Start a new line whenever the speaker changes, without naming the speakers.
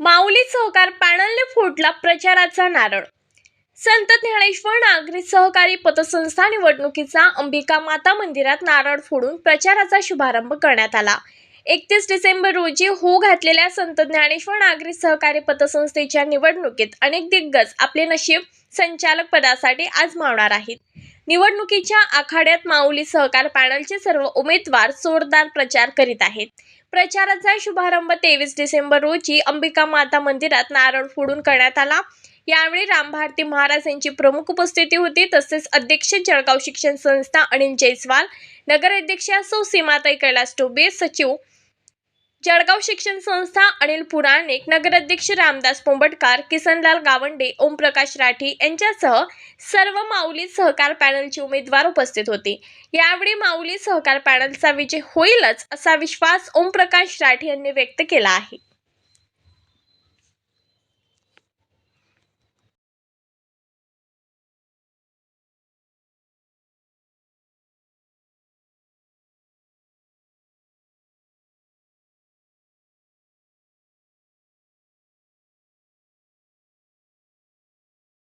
माऊली सहकार पॅनलने फोडला प्रचाराचा नारळ. संत ज्ञानेश्वर नागरी सहकारी पतसंस्था निवडणुकीचा अंबिका माता मंदिरात नारळ फोडून प्रचाराचा शुभारंभ करण्यात आला. एकतीस डिसेंबर रोजी हो घातलेल्या संत ज्ञानेश्वर नागरी सहकारी पतसंस्थेच्या निवडणुकीत अनेक दिग्गज आपले नशीब संचालक पदासाठी आजमावणार आहेत. निवडणुकीच्या आखाड्यात माऊली सहकार पॅनलचे सर्व उमेदवार जोरदार प्रचार करीत आहेत. प्रचाराचा शुभारंभ तेवीस डिसेंबर रोजी अंबिका माता मंदिरात नारळ फोडून करण्यात आला. यावेळी रामभारती महाराज यांची प्रमुख उपस्थिती होती. तसेच अध्यक्ष जळगाव शिक्षण संस्था अनिल जयस्वाल नगराध्यक्षा सौ सीमाताई कैलास टोबे सचिव जळगाव शिक्षण संस्था अनिल पुराणिक नगराध्यक्ष रामदास पोंबटकार किसनलाल गावंडे ओमप्रकाश राठी यांच्यासह सर्व माऊली सहकार पॅनलचे उमेदवार उपस्थित होते. यावेळी माऊली सहकार पॅनलचा विजय होईलच असा विश्वास ओमप्रकाश राठी यांनी व्यक्त केला आहे.